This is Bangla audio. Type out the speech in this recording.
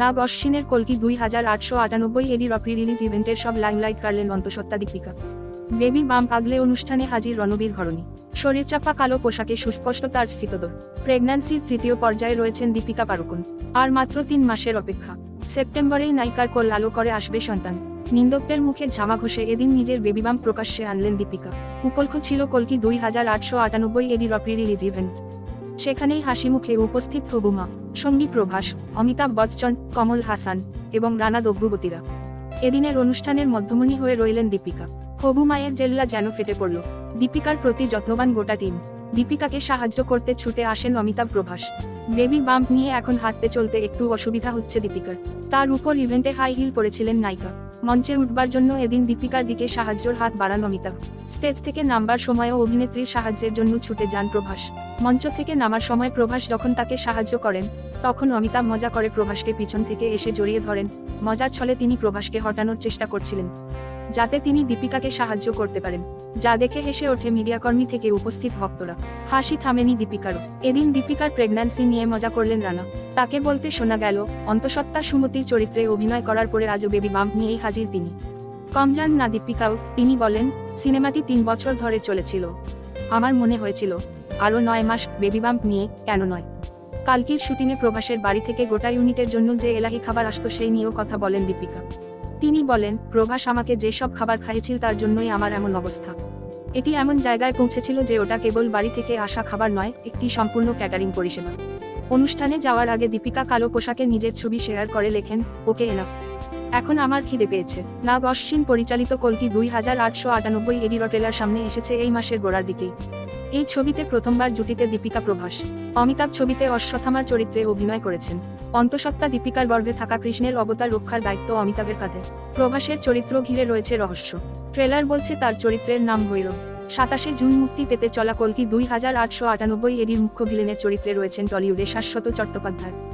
নাগ অশ্বিনের কলকি দুই হাজার আটশো আটানব্বই এডি রপ্রি রিলিজ ইভেন্টের সব লাইমলাইট কাড়লেন অন্তঃসত্ত্বা দীপিকা। বেবি বাম আগলে অনুষ্ঠানে হাজির রণবীর ঘরণী। শরীরচাপা কালো পোশাকে সুস্পষ্ট তার স্ফীতদর প্রেগন্যান্সির তৃতীয় পর্যায়ে রয়েছেন দীপিকা পারুকন আর মাত্র তিন মাসের অপেক্ষা। সেপ্টেম্বরেই নায়িকার কোল আলো করে আসবে সন্তান। নিন্দকদের মুখে ঝামা ঘষে এদিন নিজের বেবিবাম প্রকাশ্যে আনলেন দীপিকা। উপলক্ষ ছিল কলকি দুই হাজার আটশো আটানব্বই এডি রপ্রি রিলিজ ইভেন্ট। সেখানেই হাসি মুখে উপস্থিত হবুমা, সঙ্গী প্রভাস, অমিতাভ বচ্চন, কমল হাসান এবং রানা দগ্গুবতীরা। এদিনের অনুষ্ঠানের মধ্যমণি হয়ে রইলেন দীপিকা। হবু মায়ের জেল্লা যেন ফেটে পড়ল। দীপিকার প্রতি যত্নবান গোটা টিম। দীপিকাকে সাহায্য করতে ছুটে আসেন অমিতাভ প্রভাস। বেবি বাম্প নিয়ে এখন হাঁটতে চলতে একটু অসুবিধা হচ্ছে দীপিকার। তার উপর ইভেন্টে হাই হিল পরেছিলেন নায়িকা। মঞ্চে উঠবার জন্য এদিন দীপিকার দিকে সাহায্যের হাত বাড়ান অমিতাভ। স্টেজ থেকে নামবার সময়ও অভিনেত্রীর সাহায্যের জন্য ছুটে যান প্রভাস। মঞ্চ থেকে নামার সময় প্রভাস যখন তাকে সাহায্য করেন, তখন অমিতাভ মজা করে প্রভাসকে পিছন থেকে এসে জড়িয়ে ধরেন। মজার ছলে তিনি প্রভাসকে হটানোর চেষ্টা করছিলেন, যাতে তিনি দীপিকাকে সাহায্য করতে পারেন। যা দেখে হেসে ওঠে মিডিয়াকর্মী থেকে উপস্থিত ভক্তরা। হাসি থামেনি দীপিকারও। এদিন দীপিকার প্রেগন্যান্সি নিয়ে মজা করলেন রানা। তাকে বলতে শোনা গেল, অন্তঃসত্ত্বা সুমতির চরিত্রে অভিনয় করার পরে আজও বেবি বাম্প নিয়েই হাজির তিনি। কম যান না দীপিকাও, তিনি বলেন, সিনেমাটি তিন বছর ধরে চলেছিল। আমার মনে হয়েছিল আরও নয় মাস বেবি বাম্প নিয়ে কেন নয়? কালকির শুটিংয়ে প্রভাসের বাড়ি থেকে গোটা ইউনিটের জন্য যে এলাহি খাবার আসতো সেই নিয়েও কথা বলেন দীপিকা। তিনি বলেন, প্রভাস আমাকে যেসব খাবার খাইয়েছিল তার জন্যই আমার এমন অবস্থা। এটি এমন জায়গায় পৌঁছেছিল যে ওটা কেবল বাড়ি থেকে আসা খাবার নয়, একটি সম্পূর্ণ ক্যাটারিং পরিষেবা। অনুষ্ঠানে যাওয়ার আগে দীপিকা কালো পোশাকে নিজের ছবি শেয়ার করে লেখেন, ওকে এনাফ এখন আমার খিদে পেয়েছে। নাগ অশ্বিন পরিচালিত কলকি দুই হাজার আটশো আটানব্বই এডি রটেলার সামনে এসেছে এই মাসের গোড়ার দিকেই। এই ছবিতে প্রথমবার জুটিতে দীপিকা প্রভাস, অমিতাভ ছবিতে অশ্বথামার চরিত্রে অভিনয় করেছেন। অন্তঃসত্ত্বা দীপিকার গর্ভে থাকা কৃষ্ণের অবতার রক্ষার দায়িত্ব অমিতাভের কাঁধে। প্রভাসের চরিত্র ঘিরে রয়েছে রহস্য। ট্রেলার বলছে তার চরিত্রের নাম ভৈরব। সাতাশে জুন মুক্তি পেতে চলা কলকি দুই হাজার আটশো আটানব্বই এডির মুখ্য ভিলেনের চরিত্রে রয়েছেন টলিউডে শাশ্বত চট্টোপাধ্যায়।